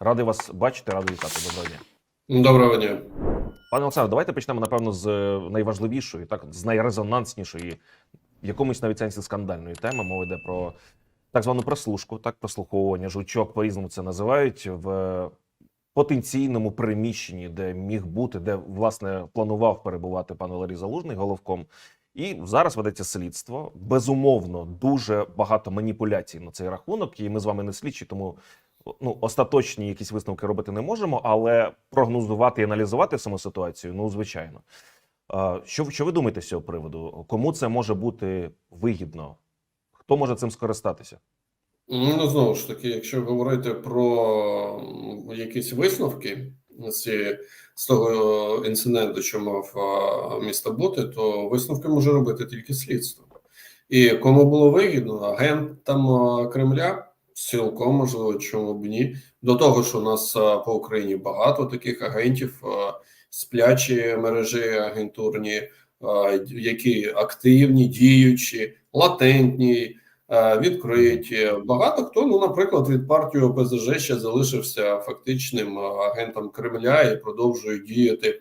Радий вас бачити, радий вітати. Доброго дня. Доброго дня. Пане Олександре, давайте почнемо, напевно, з е, найважливішої, так, з найрезонанснішої, в якомусь навіть сенсі скандальної теми. Мова йде про так звану прослушку, так, прослуховування, жучок, по-різному це називають, в потенційному приміщенні, де міг бути, де, власне, планував перебувати пан Валерій Залужний головком. І зараз ведеться слідство. Безумовно, дуже багато маніпуляцій на цей рахунок. І ми з вами не слідчі, тому ну остаточні якісь висновки робити не можемо, але прогнозувати і аналізувати саму ситуацію, ну звичайно. Що, що ви думаєте з цього приводу? Кому це може бути вигідно? Хто може цим скористатися? Ну, знову ж таки, якщо говорити про якісь висновки з, з того інциденту, що мав місто бути, то висновки може робити тільки слідство. І кому було вигідно, агентам Кремля цілком можливо, чому б ні. До того, що у нас по Україні багато таких агентів, сплячі мережі агентурні, які активні, діючі, латентні. е, Відкриті багато хто, ну наприклад, від партії ОПЗЖ ще залишився фактичним е, агентом Кремля і продовжує діяти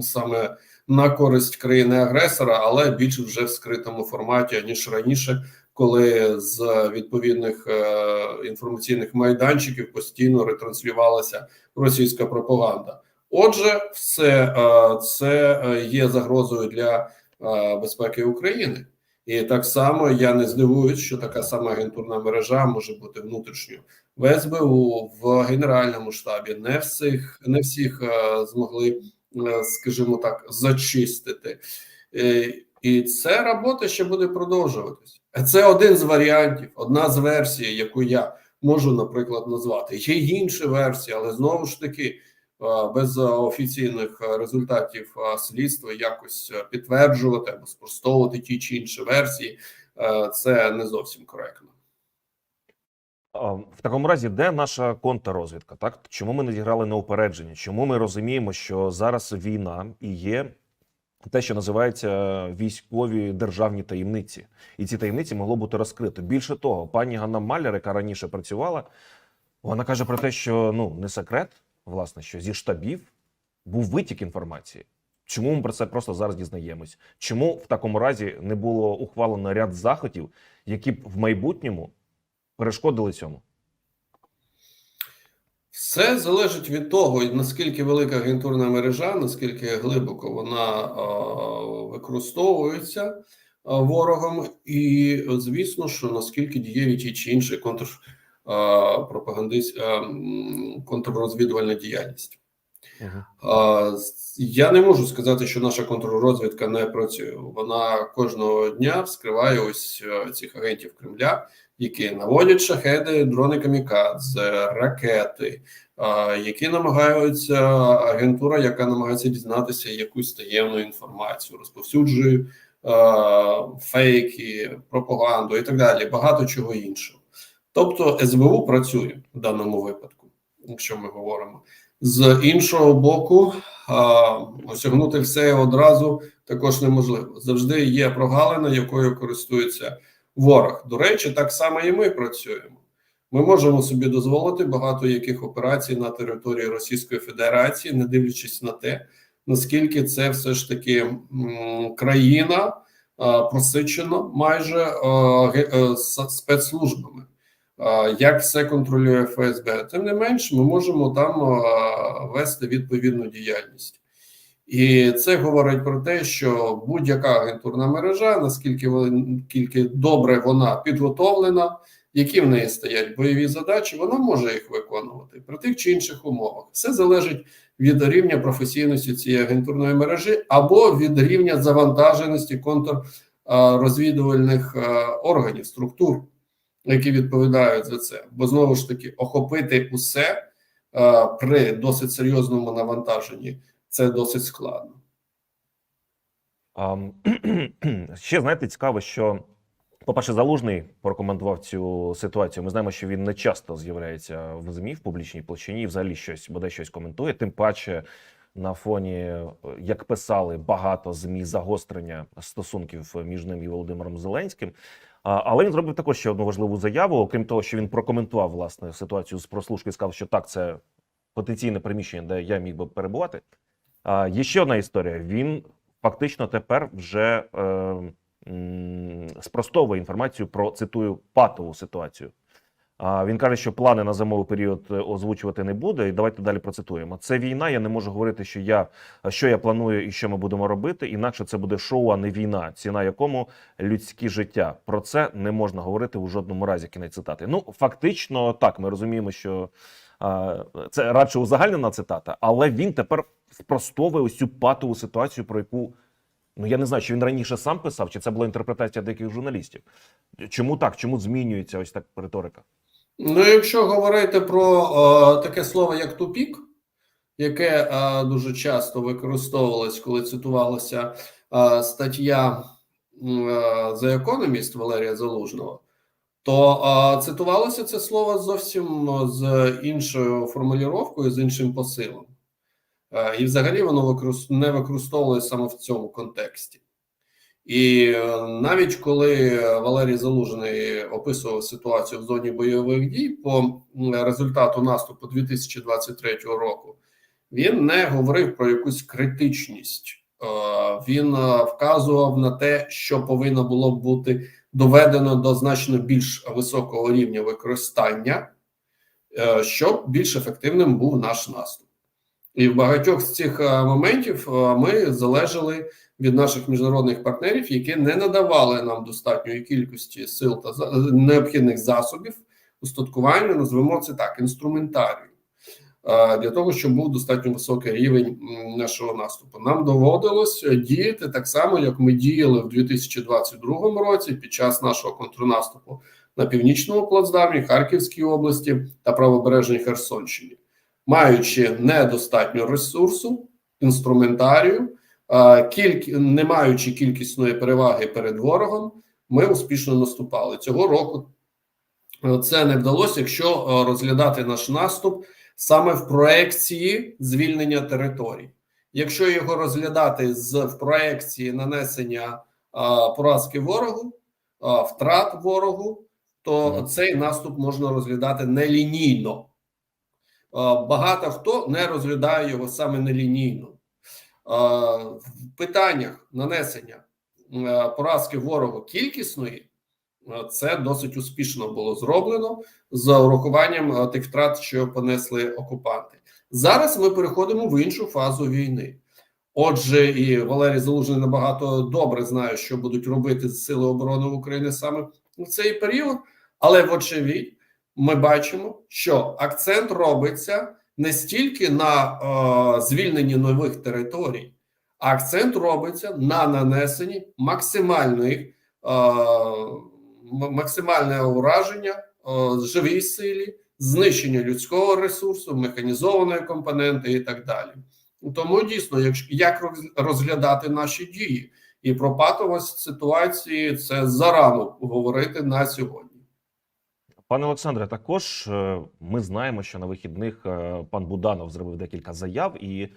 саме на користь країни-агресора, але більше вже в скритому форматі ніж раніше, коли з відповідних е, інформаційних майданчиків постійно ретранслювалася російська пропаганда. Отже, все е, це е, є загрозою для безпеки України. І так само я не здивуюсь, що така сама агентурна мережа може бути внутрішньо в СБУ, в Генеральному штабі. Не всіх не всіх змогли, скажімо так, зачистити. І ця робота ще буде продовжуватись. Це один з варіантів, одна з версій, яку я можу, наприклад, назвати. Є інші версії, але знову ж таки. е, Без офіційних результатів е, слідства якось підтверджувати або спростовувати ті чи інші версії, е, це не зовсім коректно. В такому разі, де наша контррозвідка? Так чому ми не зіграли на упередження? Чому ми розуміємо, що зараз війна і є те, що називається військові державні таємниці, і ці таємниці могло бути розкрито. Більше того, пані Ганна Маляр, яка раніше працювала, вона каже про те, що ну не секрет, власне, що зі штабів був витік інформації. Чому ми про це просто зараз дізнаємось? Чому в такому разі не було ухвалено ряд заходів, які б в майбутньому перешкодили цьому? Все залежить від того, наскільки велика агентурна мережа, наскільки глибоко вона використовується ворогом, і звісно, що наскільки дієві ті чи інші контр, пропагандист, е, контррозвідувальна діяльність. Угу. А, Я не можу сказати, що наша контррозвідка не працює. Вона кожного дня вскриває ось цих агентів Кремля, які наводять шахеди, дрони камікадзе, ракети, які намагаються агентура, яка намагається дізнатися якусь таємну інформацію, розповсюджує фейки, пропаганду і так далі. Багато чого іншого. Тобто СБУ працює в даному випадку, якщо ми говоримо. З іншого боку, осягнути все одразу також неможливо. Завжди є прогалина, якою користується ворог. До речі, так само і ми працюємо. Ми можемо собі дозволити багато яких операцій на території Російської Федерації, не дивлячись на те, наскільки це все ж таки країна просичена майже е, спецслужбами. Як все контролює ФСБ, тим не менш, ми можемо там вести відповідну діяльність. І це говорить про те, що будь-яка агентурна мережа, наскільки наскільки добре вона підготовлена, які в неї стоять бойові задачі, вона може їх виконувати при тих чи інших умовах. Все залежить від рівня професійності цієї агентурної мережі або від рівня завантаженості контррозвідувальних органів, структур, які відповідають за це. Бо знову ж таки, охопити усе при досить серйозному навантаженні це досить складно. Ще знаєте, цікаво, що, по-перше, залужний прокоментував цю ситуацію. Ми знаємо, що він не часто з'являється в ЗМІ в публічній площині взагалі щось бодай щось коментує. Тим паче на фоні, е, як писали багато змі загострення стосунків між ним і Володимиром Зеленським. Але він зробив також ще одну важливу заяву. Окрім того, що він прокоментував власне ситуацію з прослушки, сказав, що так, це потенційне приміщення, де я міг би перебувати. Є ще одна історія. Він фактично тепер вже е, спростовує інформацію про цитую патову ситуацію. Він каже, що плани на зимовий період е, озвучувати не буде. І давайте далі процитуємо. Це війна. Я не можу говорити, що я що я планую і що ми будемо робити. Інакше це буде шоу, а не війна, ціна якому людські життя. Про це не можна говорити у жодному разі. Кінець цитати. Ну фактично, так ми розуміємо, що це радше узагальнена цитата, але він тепер спростовує ось патову ситуацію, про яку ну я не знаю, чи він раніше сам писав, чи це була інтерпретація деяких журналістів. Чому так? Чому змінюється ось так риторика? Ну, якщо говорити про е, таке слово як тупік, яке е, дуже часто використовувалось, коли цитувалася е, стаття The Economist Валерія Залужного, то цитувалося це слово зовсім з іншою формулювання, з іншим посилом. Е, і взагалі воно не використовувалося саме в цьому контексті. І е, навіть коли Валерій Залужний описував ситуацію в зоні бойових дій по результату наступу 2023 року, він не говорив про якусь критичність. Е, Він вказував на те, що повинно було бути доведено до значно більш високого рівня використання, е, щоб більш ефективним був наш наступ. І в багатьох з цих е, моментів е, ми залежали від наших міжнародних партнерів, які не надавали нам достатньої кількості сил та необхідних засобів устаткування, назвемо це так, інструментарію. Е, Для того щоб був достатньо високий рівень нашого наступу, нам доводилось діяти так само, як ми діяли в 2022 році під час нашого контрнаступу на північному плацдармі, Харківській області та правобережній Херсонщині, маючи недостатньо ресурсу, інструментарію, е, кільк... не маючи кількісної переваги перед ворогом, ми успішно наступали цього року. е, Це не вдалося, якщо е, розглядати наш наступ саме в проекції звільнення територій. Якщо його розглядати з в проекції нанесення е, поразки ворогу, е, втрат ворогу, то Мгм. цей наступ можна розглядати нелінійно. Е, Багато хто не розглядає його саме нелінійно. Е, В питаннях нанесення е, поразки ворогу кількісної це досить успішно було зроблено з урахуванням е, тих втрат, що понесли окупанти. Зараз ми переходимо в іншу фазу війни. Отже, і Валерій Залужний набагато добре знає, що будуть робити Сили оборони України саме в цей період, але вочевидь, ми бачимо, що акцент робиться не стільки на е, звільненні нових територій, а акцент робиться на нанесенні максимальної е, максимальне ураження е, живій силі, знищення людського ресурсу, механізованої компоненти і так далі. Тому дійсно, як розглядати наші дії і про патовість ситуації, це зарано говорити на сьогодні. Пане Олександре, також е, ми знаємо, що на вихідних е, пан Буданов зробив декілька заяв, і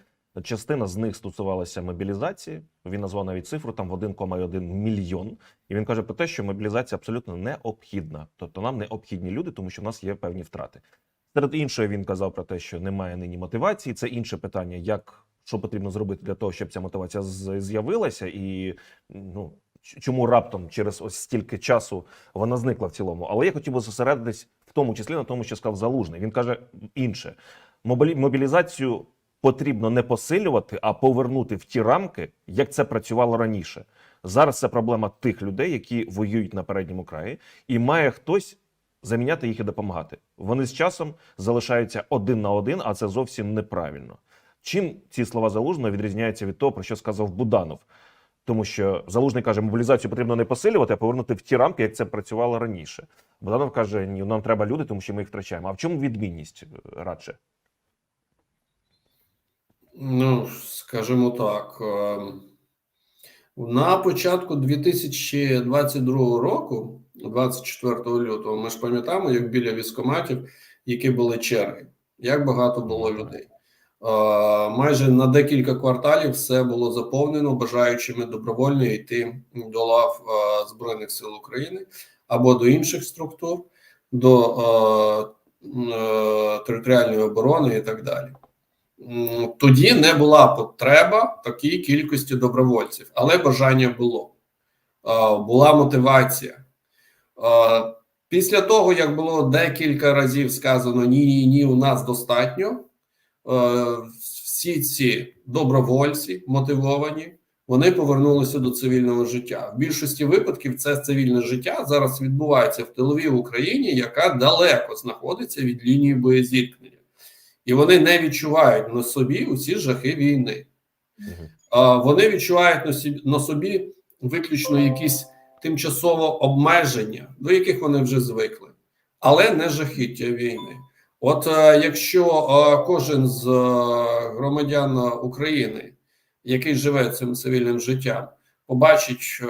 частина з них стосувалася мобілізації. Він назвав навіть цифру там в 1,1 мільйон. І він каже про те, що мобілізація абсолютно необхідна. Тобто нам необхідні люди, тому що в нас є певні втрати. Серед іншого, він казав про те, що немає нині мотивації. Це інше питання, як що потрібно зробити для того, щоб ця мотивація з'явилася, і ну чому раптом через ось стільки часу вона зникла в цілому. Але я хотів би зосередитись в тому числі на тому, що сказав Залужний. Він каже інше: мобілізацію потрібно не посилювати, а повернути в ті рамки, як це працювало раніше. Зараз це проблема тих людей, які воюють на передньому краї, і має хтось заміняти їх і допомагати. Вони з часом залишаються один на один, а це зовсім неправильно. Чим ці слова залужного відрізняються від того, про що сказав Буданов? Тому що залужний каже, мобілізацію потрібно не посилювати, а повернути в ті рамки, як це працювало раніше. Буданов каже, ні, нам треба люди, тому що ми їх втрачаємо. А в чому відмінність е, радше? Ну, скажімо так, ем, на початку 2022 року, 24 лютого, ми ж пам'ятаємо, як біля військоматів, які були черги, як багато було людей. Е, Майже на декілька кварталів все було заповнено бажаючими добровольно йти до лав е, Збройних сил України або до інших структур, до е, територіальної оборони і так далі. Тоді не була потреба такій кількості добровольців, але бажання було. Була мотивація. Після того, як було декілька разів сказано ні, ні, ні, у нас достатньо. Всі ці добровольці мотивовані, вони повернулися до цивільного життя. В більшості випадків це цивільне життя зараз відбувається в тиловій Україні, яка далеко знаходиться від лінії боєзіткнення, і вони не відчувають на собі усі жахи війни. А, Вони відчувають на собі, виключно якісь тимчасово обмеження, до яких вони вже звикли, але не жахіття війни. От е, якщо е, кожен з е, громадян України, який живе цим цивільним життям, побачить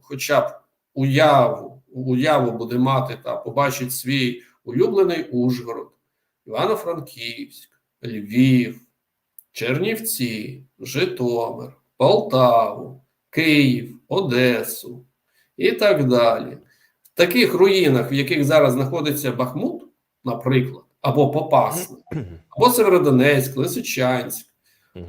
хоча б уяву, уяву буде мати та побачить свій улюблений Ужгород, Івано-Франківськ, Львів, Чернівці, Житомир, Полтаву, Київ, Одесу і так далі. В таких руїнах, в яких зараз знаходиться Бахмут, наприклад, або Попасна, або Северодонецьк, Лисичанськ,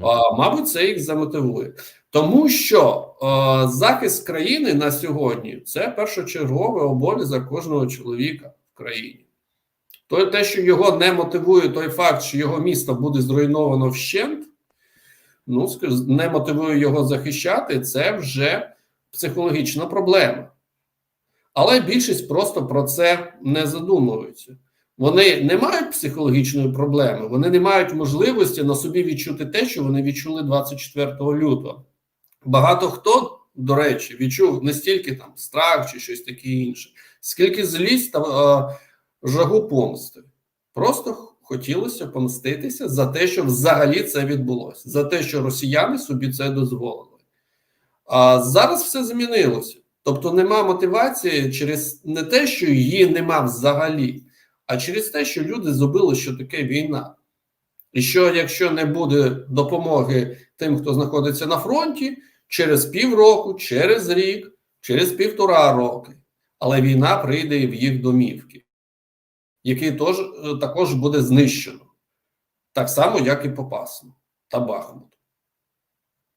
а, мабуть, це їх замотивує. Тому що е, захист країни на сьогодні це першочерговий обов'язок кожного чоловіка в країні. То те, що його не мотивує той факт, що його місто буде зруйновано вщент, ну не мотивує його захищати, це вже психологічна проблема. Але більшість просто про це не задумуються. Вони не мають психологічної проблеми, вони не мають можливості на собі відчути те, що вони відчули 24 лютого. Багато хто, до речі, відчув не стільки там страх чи щось таке інше, скільки злість та жагу помсти. Просто хотілося помститися за те, що взагалі це відбулося, за те, що росіяни собі це дозволили. А зараз все змінилося. Тобто нема мотивації через не те, що її нема взагалі, а через те, що люди забули, що таке війна. І що якщо не буде допомоги тим, хто знаходиться на фронті, через півроку, через рік, через півтора роки, але війна прийде і в їх домівки, який тож, е, також буде знищено. Так само, як і Попасну та Бахмут.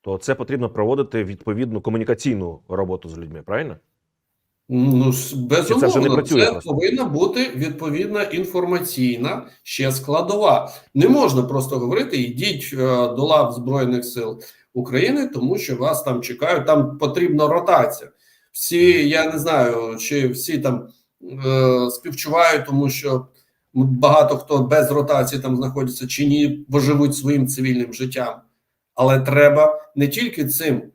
То це потрібно проводити відповідну комунікаційну роботу з людьми, правильно? Ну, безумовно, це вже не працює це повинна бути відповідна інформаційна ще складова. Не можна просто говорити: йдіть е, до лав Збройних сил України, тому що вас там чекають. Там потрібна ротація. Всі, я не знаю, чи всі там е, співчувають, тому що багато хто без ротації там знаходиться, чи ні, бо живуть своїм цивільним життям. Але треба не тільки цим е,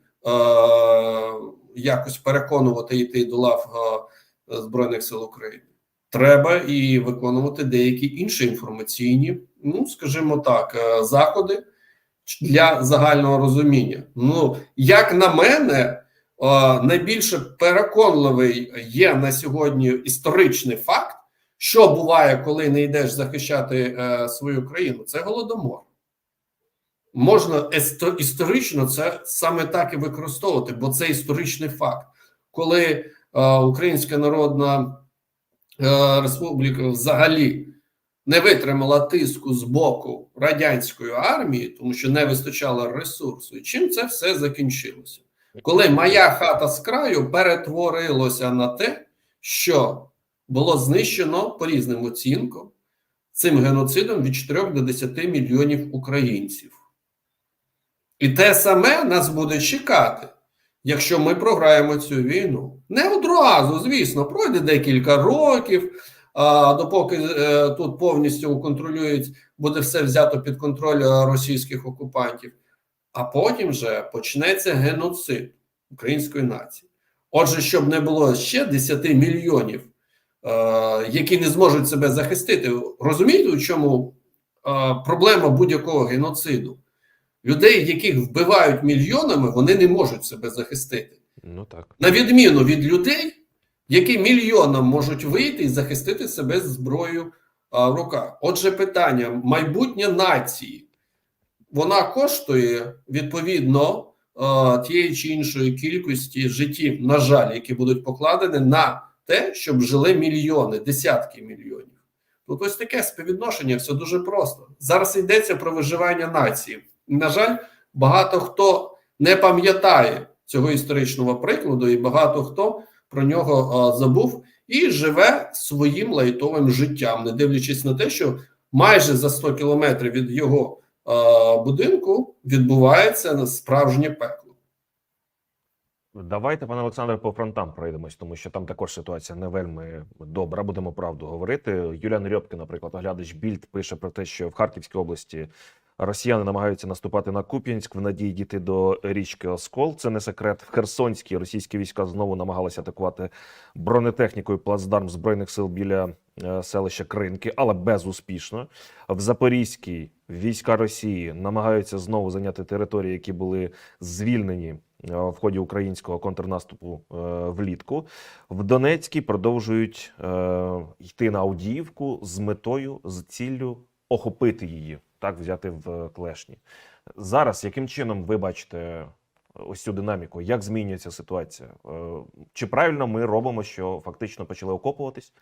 якось переконувати йти до лав е, Збройних сил України. Треба і виконувати деякі інші інформаційні, ну скажімо так, е, заходи для загального розуміння. Ну, як на мене, найбільше переконливий є на сьогодні історичний факт, що буває, коли не йдеш захищати е, свою країну. Це голодомор. Можна історично це саме так і використовувати, бо це історичний факт. Коли е, Українська Народна е, Республіка взагалі не витримала тиску з боку радянської армії, тому що не вистачало ресурсу, і чим це все закінчилося? Коли моя хата з краю перетворилося на те, що було знищено по різним оцінкам цим геноцидом від 4 до 10 мільйонів українців. І те саме нас буде чекати, якщо ми програємо цю війну. Не одразу, звісно, пройде декілька років, а, допоки е, тут повністю контролюють, буде все взято під контроль е, російських окупантів. А потім вже почнеться геноцид української нації. Отже, щоб не було ще 10 мільйонів, е, які не зможуть себе захистити, розумієте, у чому е, проблема будь-якого геноциду? Людей, яких вбивають мільйонами, вони не можуть себе захистити. Ну так. На відміну від людей, які мільйоном можуть вийти і захистити себе з зброєю в руках. Отже, питання: майбутнє нації вона коштує відповідно тієї чи іншої кількості життів, на жаль, які будуть покладені на те, щоб жили мільйони, десятки мільйонів. Тут ось таке співвідношення, все дуже просто. Зараз йдеться про виживання нації. На жаль, багато хто не пам'ятає цього історичного прикладу, і багато хто про нього а, забув і живе своїм лайтовим життям, не дивлячись на те, що майже за 100 кілометрів від його будинку відбувається справжнє пекло. Давайте, пане Олександре, по фронтам пройдемось, тому що там також ситуація не вельми добра. Будемо правду говорити. Юліан Рьопки, наприклад, оглядач Більд пише про те, що в Харківській області росіяни намагаються наступати на Куп'янськ в надії дійти до річки Оскол. Це не секрет. В Херсонській російські війська знову намагалися атакувати бронетехнікою плацдарм збройних сил біля е, селища Кринки, але безуспішно. В Запорізькій війська Росії намагаються знову зайняти території, які були звільнені е, в ході українського контрнаступу е, влітку. В Донецькій продовжують йти на Авдіївку з метою, з ціллю охопити її, так взяти в клешні. Зараз яким чином ви бачите ось цю динаміку? Як змінюється ситуація? Е, Чи правильно ми робимо, що фактично почали окопуватись?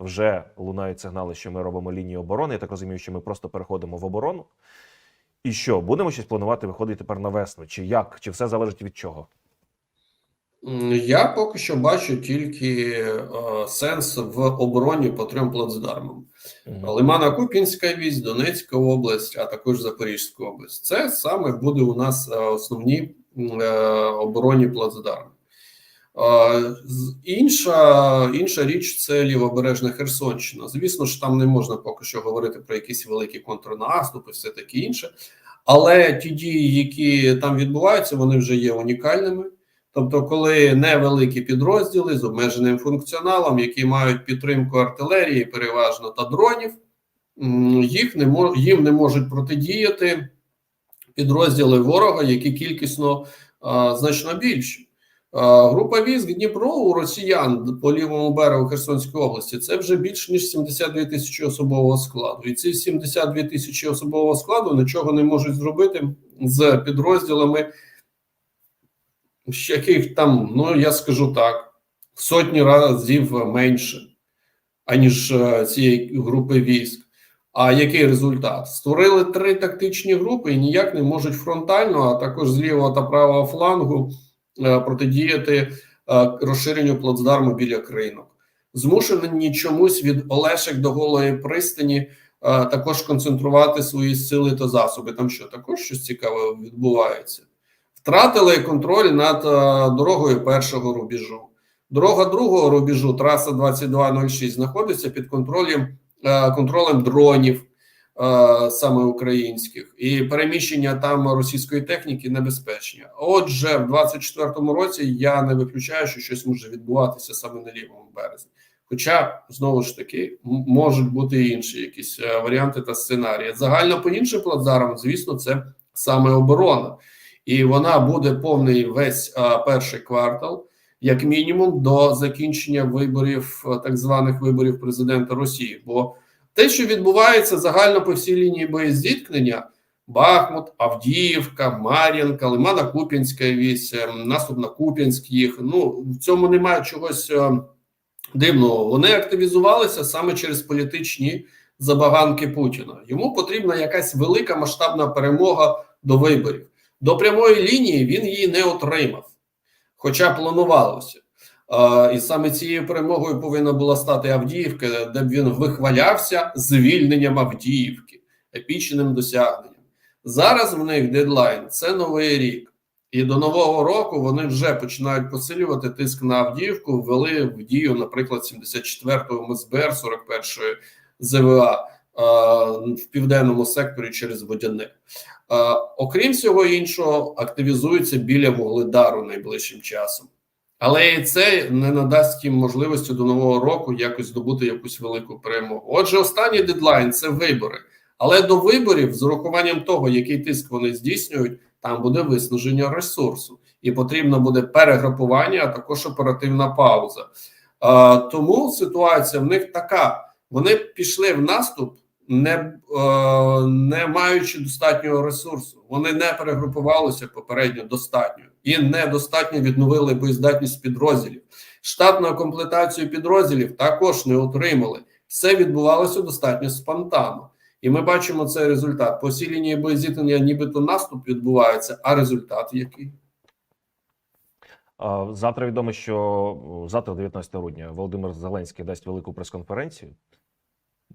Вже лунають сигнали, що ми робимо лінію оборони. Я так розумію, що ми просто переходимо в оборону. І що, будемо щось планувати виходити тепер на весну? Чи як? Чи все залежить від чого? Я поки що бачу тільки е, сенс в обороні по трьом плацдармам: Лимана Купінська вісь, Донецька область, а також Запорізька область. Це саме буде у нас е, основні е, оборонні плацдарми. Е, Інша, інша річ це лівобережна Херсонщина. Звісно ж, там не можна поки що говорити про якісь великі контрнаступи, все таке інше. Але ті дії, які там відбуваються, вони вже є унікальними. Тобто, коли невеликі підрозділи з обмеженим функціоналом, які мають підтримку артилерії, переважно та дронів, їх не мож, їм не можуть протидіяти підрозділи ворога, які кількісно а, значно більші. А, Група військ Дніпро у росіян по лівому берегу Херсонської області це вже більш ніж 72 тисячі особового складу. І ці 72 тисячі особового складу нічого не можуть зробити з підрозділами яких там, ну я скажу так, в сотні разів менше, аніж е, цієї групи військ. А який результат? Створили три тактичні групи і ніяк не можуть фронтально, а також з лівого та правого флангу е, протидіяти е, розширенню плацдарму біля кринок. Змушені чомусь від Олешек до голої пристані також концентрувати свої сили та засоби. Там що також щось цікаве відбувається втратили контроль над е, дорогою першого рубежу. Дорога другого рубежу, траса 2206, знаходиться під контролем, е, контролем дронів е, саме українських, і переміщення там російської техніки небезпечні. Отже, в 24-му році я не виключаю, що щось може відбуватися саме на лівому березі. Хоча знову ж таки можуть бути інші якісь варіанти та сценарії. Загально по іншим плацдарам, звісно, це саме оборона і вона буде повний весь а, перший квартал, як мінімум, до закінчення виборів, так званих виборів президента Росії. Бо те, що відбувається загально по всій лінії боєзіткнення, Бахмут, Авдіївка, Мар'їнка, Лимана Куп'янська вісь, ем, наступ на Куп'янськ їх. Ну в цьому немає чогось е, дивного. Вони активізувалися саме через політичні забаганки Путіна. Йому потрібна якась велика масштабна перемога до виборів. До прямої лінії він її не отримав, хоча планувалося. І саме цією перемогою повинна була стати Авдіївка, де б він вихвалявся звільненням Авдіївки, епічним досягненням. Зараз в них дедлайн це новий рік, і до нового року вони вже починають посилювати тиск на Авдіївку. Ввели в дію, наприклад, 74-го МСБР, 41-ї ЗВА в південному секторі через Водяне. Е, Окрім всього іншого, активізуються біля Вугледару найближчим часом. Але і це не надасть їм можливості до нового року якось здобути якусь велику перемогу. Отже, останній дедлайн це вибори. Але до виборів, з урахуванням того, який тиск вони здійснюють, там буде виснаження ресурсу, і потрібно буде перегрупування, а також оперативна пауза. Е, тому ситуація в них така: вони пішли в наступ, не, е, не маючи достатнього ресурсу. Вони не перегрупувалися попередньо достатньо і недостатньо відновили боєздатність підрозділів. Штатну комплектацію підрозділів також не отримали. Все відбувалося достатньо спонтанно. І ми бачимо цей результат. По всій лінії боєзіткнення нібито наступ відбувається, а результат який? Завтра відомо, що завтра, 19 грудня, Володимир Зеленський дасть велику прес-конференцію.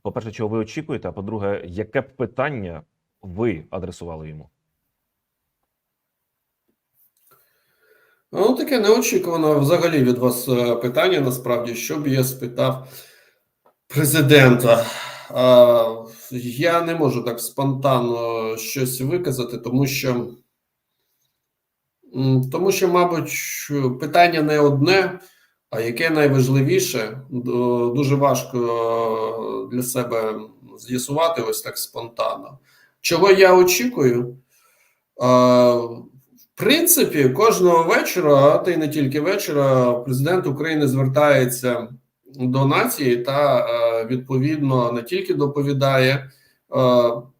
По-перше, чого ви очікуєте? А по-друге, яке б питання ви адресували йому? Ну, таке неочікувано взагалі від вас е, питання. Насправді, що б я спитав президента. Я не можу так спонтанно щось виказати, тому що, тому що, мабуть, питання не одне, а яке найважливіше, дуже важко е, для себе з'ясувати ось так спонтанно. Чого я очікую? В принципі, кожного вечора, а та й не тільки вечора, президент України звертається до нації та е, відповідно не тільки доповідає, е,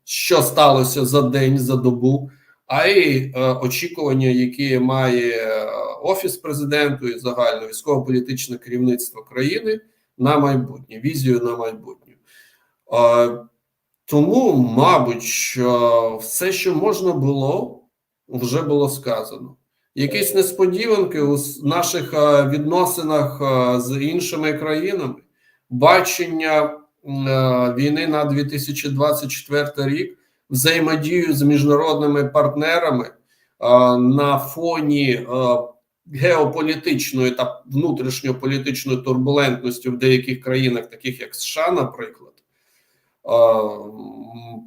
що сталося за день, за добу, а й е, очікування, які має е, офіс президенту і загальне військово-політичне керівництво країни на майбутнє, візію на майбутнє. Е, Тому, мабуть, все, що можна було, вже було сказано. Якісь несподіванки у наших відносинах з іншими країнами, бачення війни на 2024 рік, взаємодію з міжнародними партнерами на фоні геополітичної та внутрішньополітичної турбулентності в деяких країнах, таких як США, наприклад.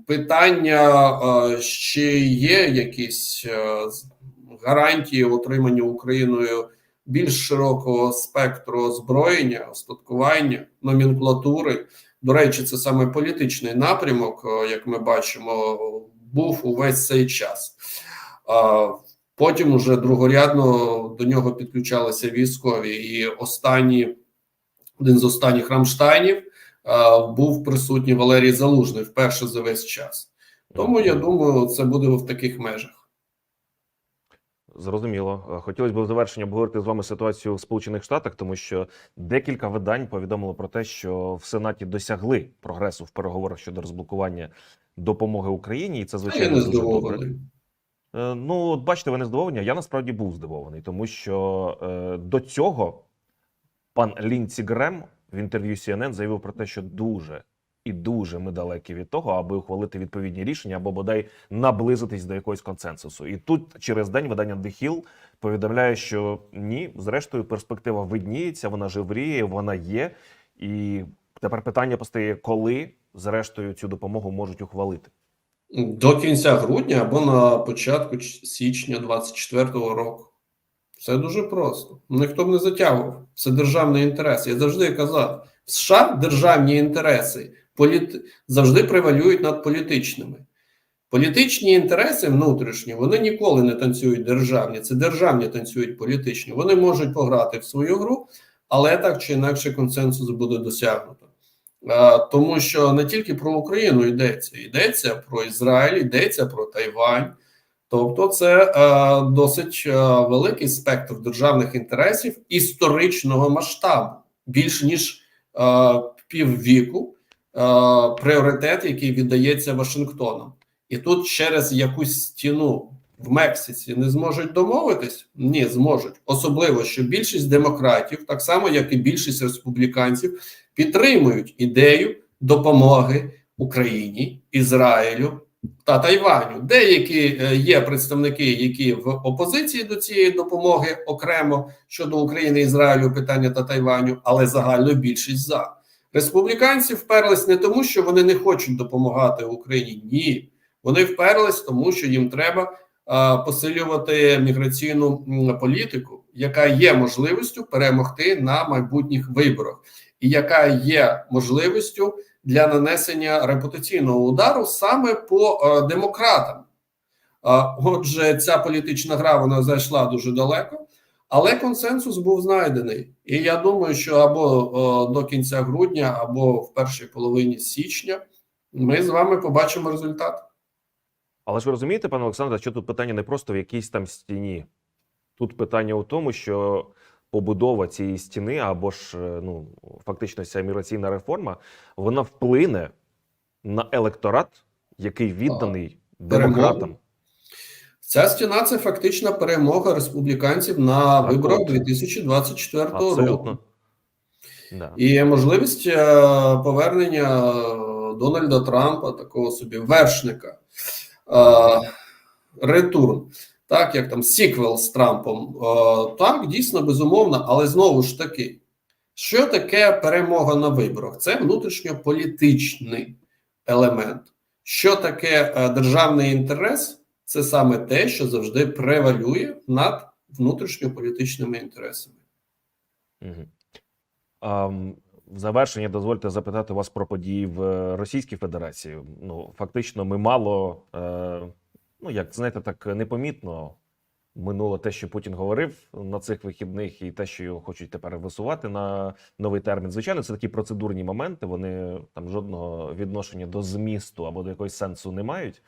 Питання, е, чи є якісь гарантії отримання Україною більш широкого спектру озброєння, остаткування, номенклатури. До речі, це саме політичний напрямок, е, як ми бачимо, був увесь цей час. Потім уже другорядно до нього підключалися військові, і останні один з останніх Рамштайнів е, був присутній Валерій Залужний вперше за весь час. Тому я думаю, це буде в таких межах. Зрозуміло. Е, Хотілося б в завершення обговорити з вами ситуацію в Сполучених Штатах, тому що декілька видань повідомило про те, що в Сенаті досягли прогресу в переговорах щодо розблокування допомоги Україні, і це звичайно дуже добре. здивований. Е, Ну, от бачите, ви не здивовані. Я насправді був здивований, тому що е, до цього пан Лінці Грем в інтерв'ю CNN заявив про те, що дуже і дуже ми далекі від того, аби ухвалити відповідні рішення або бодай наблизитись до якогось консенсусу. І тут через день видання The Hill повідомляє, що ні, зрештою, перспектива видніється, вона живріє, вона є. І тепер питання постає, коли зрештою цю допомогу можуть ухвалити. До кінця грудня або на початку січня 24-го року. Все дуже просто. Ніхто б не затягував. Це державний інтерес. Я завжди казав: в США державні інтереси політ... завжди превалюють над політичними. Політичні інтереси внутрішні вони ніколи не танцюють державні. Це державні танцюють політичні. Вони можуть пограти в свою гру, але так чи інакше консенсус буде досягнуто. Тому що не тільки про Україну йдеться, йдеться про Ізраїль, йдеться про Тайвань. Тобто, це е, досить е, великий спектр державних інтересів історичного масштабу, більш ніж е, піввіку пріоритет, який віддається Вашингтоном. І тут через якусь стіну в Мексиці не зможуть домовитись? Ні, зможуть. Особливо, що більшість демократів, так само як і більшість республіканців, підтримують ідею допомоги Україні, Ізраїлю та Тайваню. Деякі е, є представники, які в опозиції до цієї допомоги окремо щодо України, Ізраїлю, питання та Тайваню, але загальна більшість за республіканці вперлись не тому, що вони не хочуть допомагати Україні. Ні, вони вперлись тому, що їм треба а, посилювати міграційну політику, яка є можливістю перемогти на майбутніх виборах, і яка є можливістю для нанесення репутаційного удару саме по е, демократам. А, Отже, ця політична гра вона зайшла дуже далеко, але консенсус був знайдений. І я думаю, що або е, до кінця грудня, або в першій половині січня ми з вами побачимо результат. Але ж ви розумієте, пане Олександре, що тут питання не просто в якійсь там стіні. Тут питання у тому, що побудова цієї стіни, або ж е, ну фактично ця міграційна реформа, вона вплине на електорат, який відданий демократам. Ця стіна це фактична перемога республіканців на виборах от. 2024 року. Да. І можливість е, повернення е, Дональда Трампа, такого собі вершника, е, ретурн, так як там сіквел з Трампом. Так, дійсно, безумовно, але знову ж таки, що таке перемога на виборах? Це внутрішньополітичний елемент. Що таке державний інтерес? Це саме те, що завжди превалює над внутрішньополітичними інтересами. Угу. А, в завершення дозвольте запитати вас про події в е, Російській Федерації. Ну, фактично, ми мало, е, ну як знаєте, так непомітно минуло те, що Путін говорив на цих вихідних, і те, що його хочуть тепер висувати на новий термін. Звичайно, це такі процедурні моменти. Вони там жодного відношення до змісту або до якогось сенсу не мають.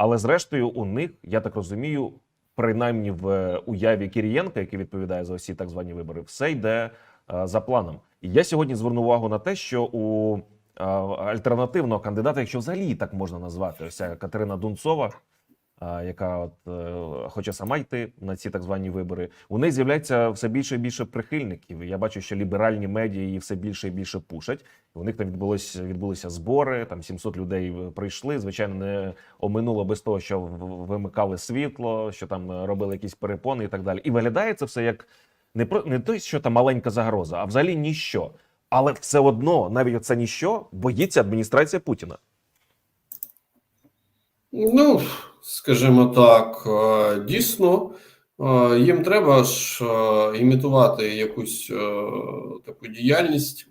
Але зрештою, у них, я так розумію, принаймні в е, уяві Кірієнка, який відповідає за усі так звані вибори, все йде е, за планом. І я сьогодні зверну увагу на те, що у е, альтернативного кандидата, якщо взагалі так можна назвати, ось Катерина Дунцова, яка от е, хоче сама йти на ці так звані вибори, у неї з'являється все більше і більше прихильників. Я бачу, що ліберальні медіа її все більше і більше пушать. У них там відбулось відбулися збори. Там 700 людей е, прийшли. Звичайно, не оминуло без того, що вимикали світло, що там е, робили якісь перепони і так далі. І виглядає це все як не про не то, що там маленька загроза, а взагалі ніщо. Але все одно, навіть оце ніщо, боїться адміністрація Путіна. Ну, скажімо так, е, дійсно, е, їм треба ж е, імітувати якусь таку діяльність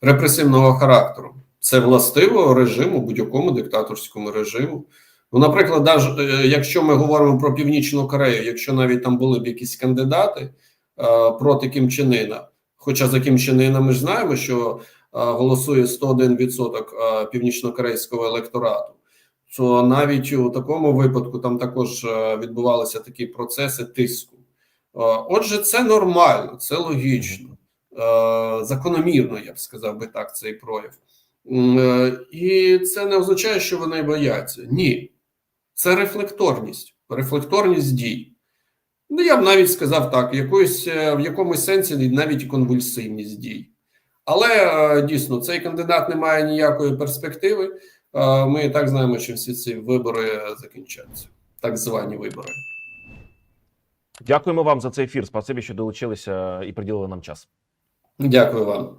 репресивного характеру. Це властиво режиму, будь-якому диктаторському режиму. Ну, наприклад, е, якщо ми говоримо про Північну Корею, якщо навіть там були б якісь кандидати проти Кім Чен хоча за Кім Чен ми ж знаємо, що голосує 101% е, північнокорейського електорату то навіть у такому випадку там також е, відбувалися такі процеси тиску. Е, Отже, це нормально, це логічно, е, закономірно, я б сказав би так, цей прояв. І це не означає, що вони бояться. Ні, це рефлекторність, рефлекторність дій. Ну, я б навіть сказав так, якоюсь, в якомусь сенсі навіть конвульсивність дій. Але дійсно цей кандидат не має ніякої перспективи. Ми і так знаємо, що всі ці вибори закінчаться, так звані вибори. Дякуємо вам за цей ефір. Спасибі, що долучилися і приділили нам час. Дякую вам.